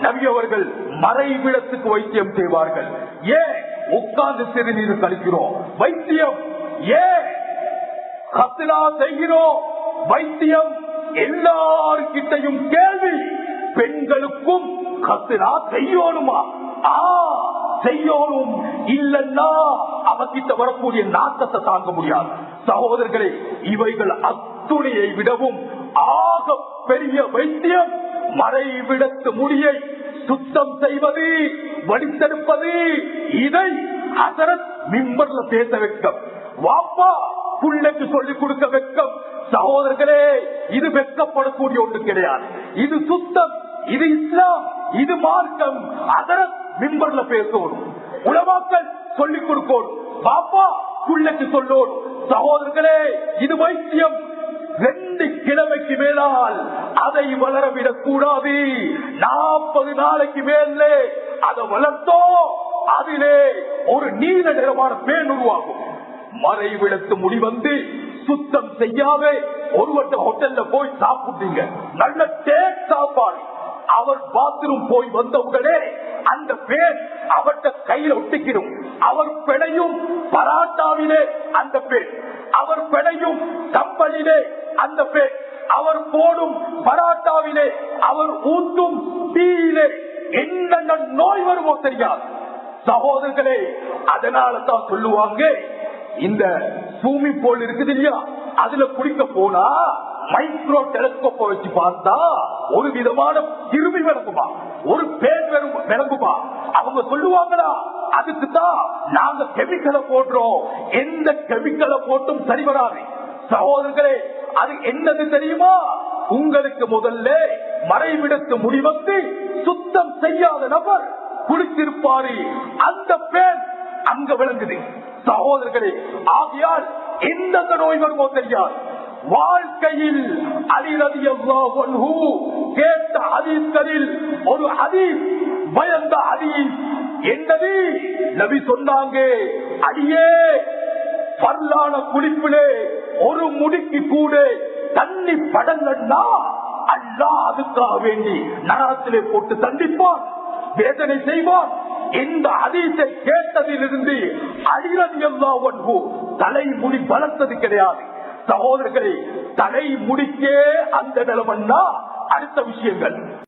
நபி அவர்கள் மறைவிடத்துக்கு வைத்தியம் செய்வார்கள். ஏன் உட்கார்ந்து சிறுநீர் கழிக்கிறோம். வைத்தியம். ஏன் கத்திலா செய்கிறோம். வைத்தியம். எல்லார்கிட்டையும் கேள்வி. பெண்களுக்கும் கத்திலா செய்யணுமா? ஆ செய்யணும். இல்லன்னா அவகிட்ட வரக்கூடிய நாட்டத்தை தாங்க முடியாது. சகோதரர்களே இவைகள் அத்துணையை விடவும் ஆக பெரிய வைத்தியம். மறைவிடத்து முடியை சுத்தம் செய்வது வடித்தெடுப்பது இதை அசரத் மிம்பர்ல பேச வைக்கம் வாப்பா புள்ளைக்கு சொல்லிக் கொடுக்க வெக்கம் சகோதரர்களே இது வெக்கப்படக்கூடிய ஒன்று கிடையாது. இது சுத்தம் இது இஸ்லாம் இது மார்க்கம். அதர மிம்பர்ல பேசணும். உலமாக்கள் சொல்லிக் கொடுக்கணும். பாப்பா புள்ளைக்கு சொல்லணும். சகோதரர்களே இது வைத்தியம். ரெண்டு கிழமைக்கு மேலால் அதை வளரவிடக் கூடாது. நாற்பது நாளைக்கு மேலே அதை வளர்த்தோ அதிலே ஒரு நீல நிறமான பேன் உருவாகும். மறைவிடத்து முடிவந்து சுத்தம் செய்யாம ஒருவட்ட ஹோட்டல்ல போய் சாப்பிட்டீங்க. நல்ல டேக் சாப்பாடு. அவர் பாத்ரூம் போய் வந்தவுடனே அந்த பேர் அவர்கிட்ட கையில ஒட்டிக்கிடும். அவர் பிழையும் பராட்டாவிலே அந்த பேர். அவர் பிழையும் கம்பளிலே அந்த பேர். அவர் போடும் பராட்டாவிலே அவர் ஊத்தும் தீயிலே என்னென்ன நோய் வருமோ தெரியாது. சகோதரர்களே அதனால தான் சொல்லுவாங்க இந்த பூமி போல் இருக்குது இல்லையா? அதுல குடிக்க போனா மைக்ரோ டெலஸ்கோப்ப வச்சு பார்த்தா ஒரு விதமான கிருமி விளங்குமா? ஒரு பேர் விளங்குமா? அவங்க சொல்லுவாங்களா அதுக்குதான் நாங்க கெமிக்கலை போடுறோம். எந்த கெமிக்கலை போட்டும் சரி வராது. சகோதரர்களே அது என்னது தெரியுமா? உங்களுக்கு முதல்ல மறைவிடத்து முடிவந்து சுத்தம் செய்யாத நபர் குளித்திருப்பாரு. அந்த பேர் அங்க விளங்குது. சகோதரர்களே ஆகியால் எந்தெந்த நோய் வருமோ தெரியாது. வாழ்க்கையில் அலிரதி கேட்ட ஹதீஸ்களில் ஒரு ஹதீஸ் பயந்த ஹதீஸ். என்னது? நபி சொன்னாங்க அடியே பல்லான குளிப்பிலே ஒரு முடிக்கு கூட தண்ணி படங்கள்னா அல்லா அதுக்காக வேண்டி நகரத்திலே போட்டு தண்டிப்பான் வேதனை செய்வான். இந்த அதீசை கேட்டதிலிருந்து அழிரதி எல்லா ஒன்று தலைமுடி பலத்தது கிடையாது. சகோதரர்களே தலை முடிக்கே அந்த நிலமன்னா அடுத்த விஷயங்கள்.